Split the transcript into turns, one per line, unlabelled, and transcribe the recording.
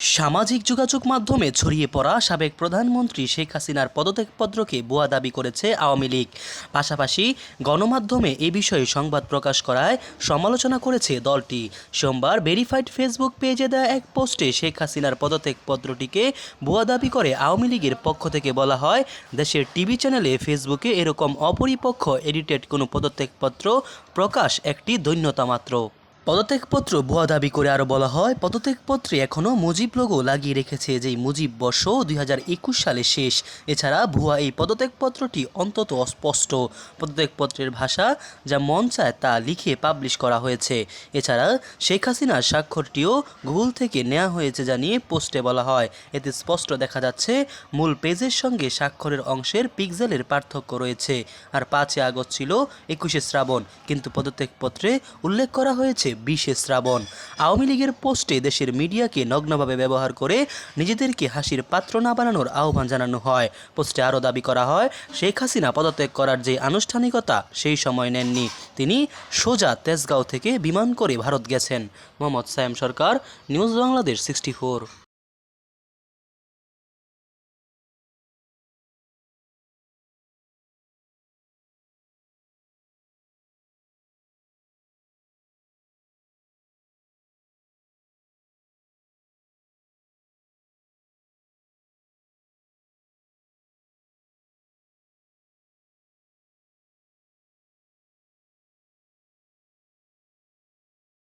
সামাজিক যোগাযোগ মাধ্যমে ছড়িয়ে পড়া সাবেক প্রধানমন্ত্রী শেখ হাসিনার পদত্যাগপত্রকে ভুয়া দাবি করেছে আওয়ামী লীগ। পাশাপাশি গণমাধ্যমে এ বিষয়ে সংবাদ প্রকাশ করায় সমালোচনা করেছে দলটি। সোমবার ভেরিফাইড ফেসবুক পেজে দেওয়া এক পোস্টে শেখ হাসিনার পদত্যাগপত্রটিকে ভুয়া দাবি করে আওয়ামী লীগের পক্ষ থেকে বলা হয়, দেশের টিভি চ্যানেলে ফেসবুকে এরকম অপরিপক্ষ এডিটেড কোনো পদত্যাগপত্র প্রকাশ একটি দৈন্যতা মাত্র। পদত্যাগপত্র ভুয়া দাবি করে আরও বলা হয়, পদত্যাগপত্রে এখনও মুজিব লোগো লাগিয়ে রেখেছে যেই মুজিব বর্ষ দুই হাজার একুশ সালে শেষ। এছাড়া ভুয়া এই পদত্যাগপত্রটি অন্তত অস্পষ্ট। পদত্যাগপত্রের ভাষা যা মন চায় তা লিখে পাবলিশ করা হয়েছে। এছাড়া শেখ হাসিনার স্বাক্ষরটিও গুগল থেকে নেওয়া হয়েছে জানিয়ে পোস্টে বলা হয়। এতে স্পষ্ট দেখা যাচ্ছে, মূল পেজের সঙ্গে স্বাক্ষরের অংশের পিক্সেলের পার্থক্য রয়েছে। আর পাঁচে আগস্ট ছিল একুশে শ্রাবণ, কিন্তু পদত্যাগপত্রে উল্লেখ করা হয়েছে বিশে শ্রাবণ। আওয়ামী লীগের পোস্টে দেশের মিডিয়াকে নগ্নভাবে ব্যবহার করে নিজেদেরকে হাসির পাত্র না বানানোর আহ্বান জানানো হয়। পোস্টে আরও দাবি করা হয়, শেখ হাসিনা পদত্যাগ করার যে আনুষ্ঠানিকতা, সেই সময় নেননি। তিনি সোজা তেজগাঁও থেকে বিমান করে ভারত গেছেন। Mohammad Sayem Sarkar, news Bangladesh, sixty